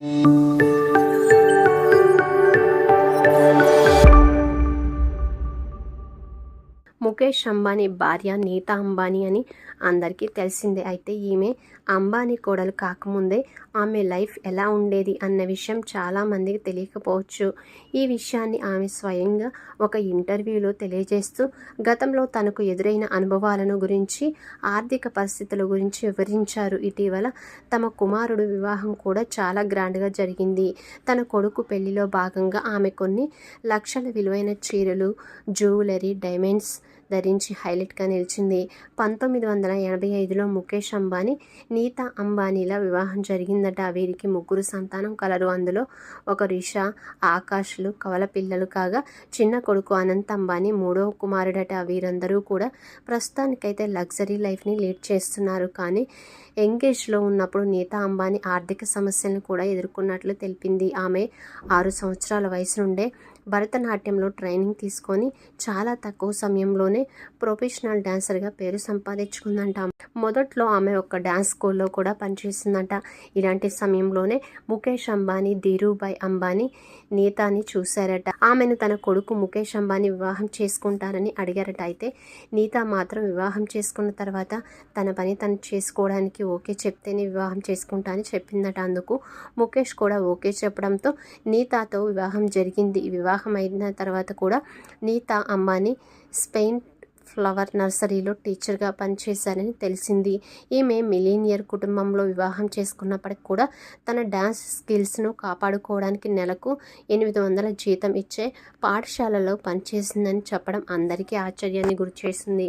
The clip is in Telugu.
You. ముఖేష్ అంబానీ భార్య నీతా అంబానీ అని అందరికీ తెలిసిందే. అయితే ఈమె అంబానీ కోడలు కాకముందే ఆమె లైఫ్ ఎలా ఉండేది అన్న విషయం చాలామందికి తెలియకపోవచ్చు. ఈ విషయాన్ని ఆమె స్వయంగా ఒక ఇంటర్వ్యూలో తెలియజేస్తూ గతంలో తనకు ఎదురైన అనుభవాలను గురించి ఆర్థిక పరిస్థితుల గురించి వివరించారు. ఇటీవల తమ కుమారుడు వివాహం కూడా చాలా గ్రాండ్గా జరిగింది. తన కొడుకు పెళ్ళిలో భాగంగా ఆమె కొన్ని లక్షల విలువైన చీరలు జ్యువెలరీ డైమండ్స్ ధరించి హైలైట్గా నిలిచింది. పంతొమ్మిది వందల ఎనభై ఐదులో ముఖేష్ అంబానీ నీతా అంబానీల వివాహం జరిగిందట. వీరికి ముగ్గురు సంతానం కలరు. అందులో ఒక రిషా ఆకాష్లు కవల పిల్లలు కాగా చిన్న కొడుకు అనంత్ అంబానీ మూడవ కుమారుడట. వీరందరూ కూడా ప్రస్తుతానికైతే లగ్జరీ లైఫ్ని లీడ్ చేస్తున్నారు. కానీ ఎంగేజ్లో ఉన్నప్పుడు నీతా అంబానీ ఆర్థిక సమస్యలను కూడా ఎదుర్కొన్నట్లు తెలిపింది. ఆమె ఆరు సంవత్సరాల వయసు నుండే భరతనాట్యంలో ట్రైనింగ్ తీసుకొని చాలా తక్కువ సమయంలోనే ప్రొఫెషనల్ డాన్సర్గా పేరు సంపాదించుకుందంట. మొదట్లో ఆమె ఒక డాన్స్ స్కూల్లో కూడా పనిచేసిందంట ఇలాంటి సమయంలోనే ముఖేష్ అంబానీ ధీరుభాయ్ అంబానీ నీతాని చూశారట. ఆమెను తన కొడుకు ముఖేష్ అంబానీ వివాహం చేసుకుంటారని అడిగారట. అయితే నీత మాత్రం వివాహం చేసుకున్న తర్వాత తన పని తను చేసుకోవడానికి ఓకే చెప్తేనే వివాహం చేసుకుంటా అని చెప్పిందట. అందుకు ముఖేష్ కూడా ఓకే చెప్పడంతో నీతాతో వివాహం జరిగింది. ఈ వివాహం అయిన తర్వాత కూడా నీతా అంబానీ స్పెయిన్ ఫ్లవర్ నర్సరీలో టీచర్గా పనిచేశారని తెలిసింది. ఈమె మిలీనియర్ కుటుంబంలో వివాహం చేసుకున్నప్పటికి కూడా తన డ్యాన్స్ స్కిల్స్ను కాపాడుకోవడానికి నెలకు ఎనిమిది వందల జీతం ఇచ్చే పాఠశాలలో పనిచేసిందని చెప్పడం అందరికీ ఆశ్చర్యాన్ని గురిచేసింది.